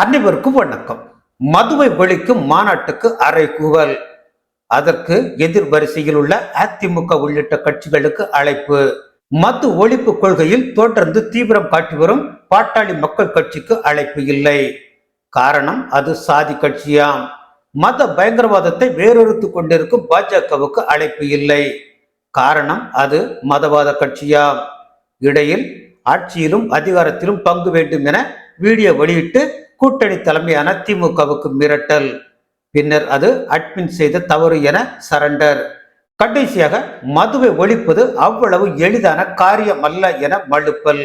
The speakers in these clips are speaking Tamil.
அனைவருக்கும் வணக்கம். மதுவை ஒழிக்கும் மாநாட்டுக்கு அறைகூவல் அதற்கு எதிர் வரிசையில் உள்ள அதிமுக உள்ளிட்ட கட்சிகளுக்கு அழைப்பு. மது ஒழிப்பு கொள்கையில் தொடர்ந்து தீவிரம் காட்டி வரும் பாட்டாளி மக்கள் கட்சிக்கு அழைப்பு இல்லை. காரணம் அது சாதி கட்சியாம். மத பயங்கரவாதத்தை வேறொறுத்து கொண்டிருக்கும் பாஜகவுக்கு அழைப்பு இல்லை. காரணம் அது மதவாத கட்சியாம். இடையில் ஆட்சியிலும் அதிகாரத்திலும் பங்கு வேண்டும் என வீடியோ வெளியிட்டு கூட்டணி தலைமையான திமுகவுக்கு மிரட்டல். பின்னர் அது அட்மின் செய்த தவறு என சரண்டர் கடைசியாக மதுவை ஒழிப்பது அவ்வளவு எளிதான காரியம் அல்ல என மழுப்பல்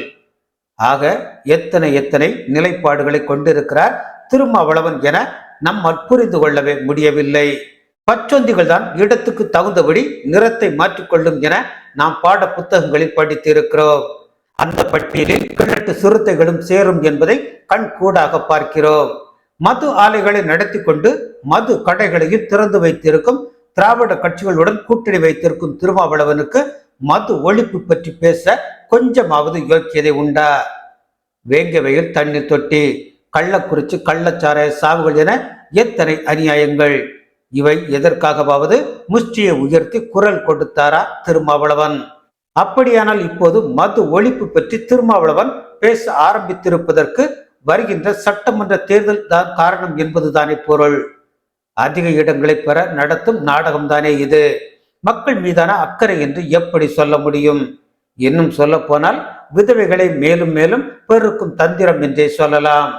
ஆக எத்தனை எத்தனை நிலைப்பாடுகளை கொண்டிருக்கிறார் திருமாவளவன் என நம்மால் புரிந்து கொள்ளவே முடியவில்லை. பச்சொந்திகள் தான் இடத்துக்கு தகுந்தபடி நிறத்தை மாற்றிக்கொள்ளும் என நாம் பாட புத்தகங்களில் படித்திருக்கிறோம். அந்த பட்டியலில் கிழட்டு சிறுத்தைகளும் சேரும் என்பதை கண்கூடாக பார்க்கிறோம். மது ஆலைகளை நடத்தி கொண்டு மது கடைகளையும் திறந்து வைத்திருக்கும் திராவிட கட்சிகளுடன் கூட்டணி வைத்திருக்கும் திருமாவளவனுக்கு மது ஒழிப்பு பற்றி பேச கொஞ்சமாவது யோக்கியதை உண்டா? வேங்கவையில் தண்ணீர் தொட்டி கள்ளக்குறிச்சி கள்ளச்சாராய சாவுகள் என எத்தனை அநியாயங்கள்? இவை எதற்காகவாவது முஷ்டியை உயர்த்தி குரல் கொடுத்தாரா திருமாவளவன்? அப்படியானால் இப்போது மது ஒழிப்பு பற்றி திருமாவளவன் பேச ஆரம்பித்திருப்பதற்கு வருகின்ற சட்டமன்ற தேர்தல் தான் காரணம் என்பதுதானே பொருள். அதிக இடங்களை பெற நடத்தும் நாடகம்தானே இது. மக்கள் மீதான அக்கறை என்று எப்படி சொல்ல முடியும்? இன்னும் சொல்ல போனால் விதவைகளை மேலும் மேலும் பெருக்கும் தந்திரம் என்றே சொல்லலாம்.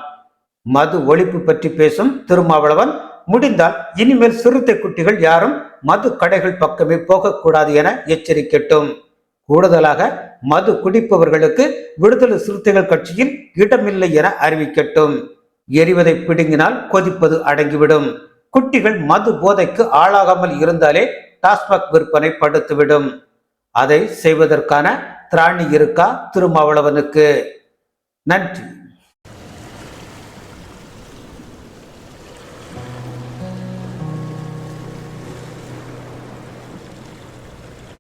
மது ஒழிப்பு பற்றி பேசும் திருமாவளவன் முடிந்தால் இனிமேல் சிறுத்தை குட்டிகள் யாரும் மது கடைகள் பக்கமே போகக்கூடாது என எச்சரிக்கட்டும். கூடுதலாக மது குடிப்பவர்களுக்கு விடுதலை சிறுத்தைகள் கட்சியில் இடமில்லை என அறிவிக்கட்டும். எரிவதை பிடுங்கினால் கொதிப்பது அடங்கிவிடும். குட்டிகள் மது போதைக்கு ஆளாகாமல் இருந்தாலே டாஸ்மாக் விற்பனை படுத்துவிடும். அதை செய்வதற்கான திராணி இருக்கா திருமாவளவனுக்கு. நன்றி.